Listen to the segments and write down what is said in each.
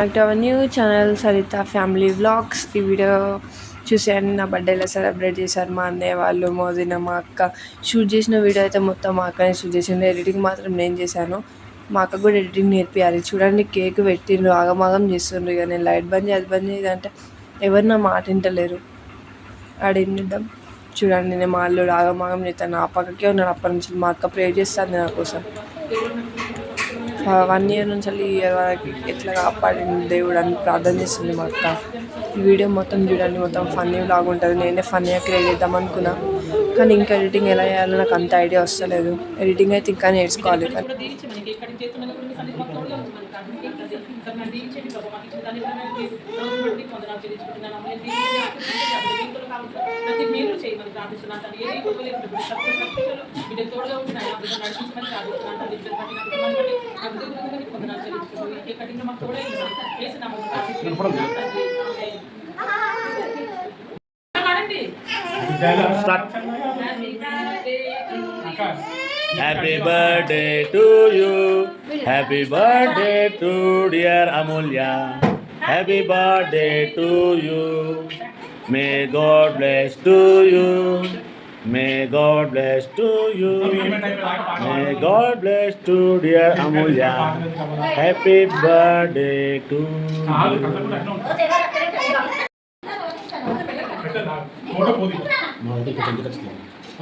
Back to our new channel Saritha family vlogs ఈ video చూసాను నా బర్త్డేలో సెలబ్రేట్ చేశారు. మా అన్నయ్య వాళ్ళు మోదిన మా అక్క. షూట్ చేసిన వీడియో అయితే మొత్తం మా అక్కనే షూట్ చేసింది ఎడిటింగ్ మాత్రం నేను చేశాను. మా అక్క కూడా ఎడిటింగ్ నేర్పియాలి. చూడండి కేక్ పెట్టిండ్రు ఆగమాగం చేస్తుండ్రు. ఇక నేను లైట్ బంద్ చేయి అది బంద్ చేయదు అంటే ఎవరు నా మాట వింటలేరు. ఆడేం చేద్దాం చూడండి నేను మా అల్లుడు ఆగమాగం చేస్తాను. ఆ పక్కకే ఉన్నాడు. అప్పటి నుంచి మా అక్క ప్రే చేస్తాను నా కోసం. వన్ ఇయర్ నుంచి వెళ్ళి ఈ ఇయర్ వరకు ఎట్లా కాపాడింది దేవుడు అని ప్రార్థన చేస్తుంది మా అక్క. ఈ వీడియో మొత్తం చూడండి మొత్తం ఫన్నీ లాగా ఉంటుంది. నేనే ఫన్నీగా క్రియేట్ చేద్దాం అనుకున్నా. కానీ ఇంకా ఎడిటింగ్ ఎలా చేయాలో నాకు అంత ఐడియా వస్తలేదు. ఎడిటింగ్ అయితే ఇంకా నేర్చుకోవాలి. కానీ తోడుగా నడిపించమని Happy birthday to you. Happy birthday to dear Amulya. Happy birthday to you. May God bless to you. May God bless to you. May God bless to dear Amulya. Happy birthday to you. Photo పోది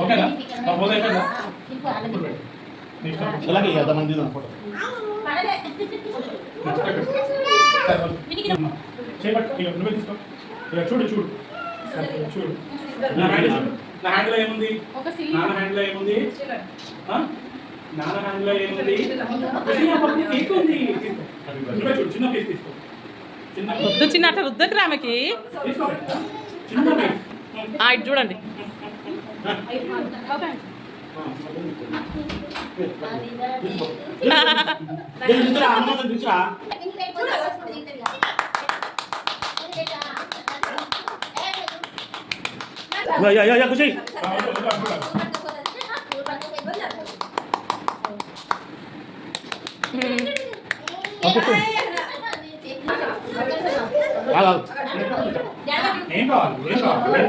ఓకేనా ఆ photo అయిపోయిందా నీ ఇష్టం. అలాగే ఎంతమంది photo చేపట్టు ఇక నువ్వే తీసుకో ఇక చూడు చూడు చూడు నా హ్యాండ్లో ఏముంది? నాన్న హ్యాండ్లో ఏముంది? నాన్న హ్యాండ్లో ఏముంది? కేక్ ఉంది చిన్న పీస్ తీసుకో. వద్దు చిన్న అట్లా వద్దండి ఇటు చూడండి. ఏం కావాలి ఏం కావాలి ఏం కావాలి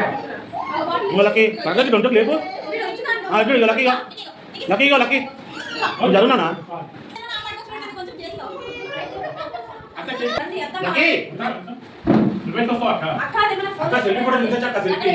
వాళ్ళకి పక్కకి ఉంటుంది లేపు ఆ, ఇప్పుడు ఇక లక్కీగా లక్కీగా లక్కీ జరుగునా. లక్కీ నువ్వే తప్ప అక్క సెల్ఫీ కూడా నించొచ్చు అక్క సెల్ఫీ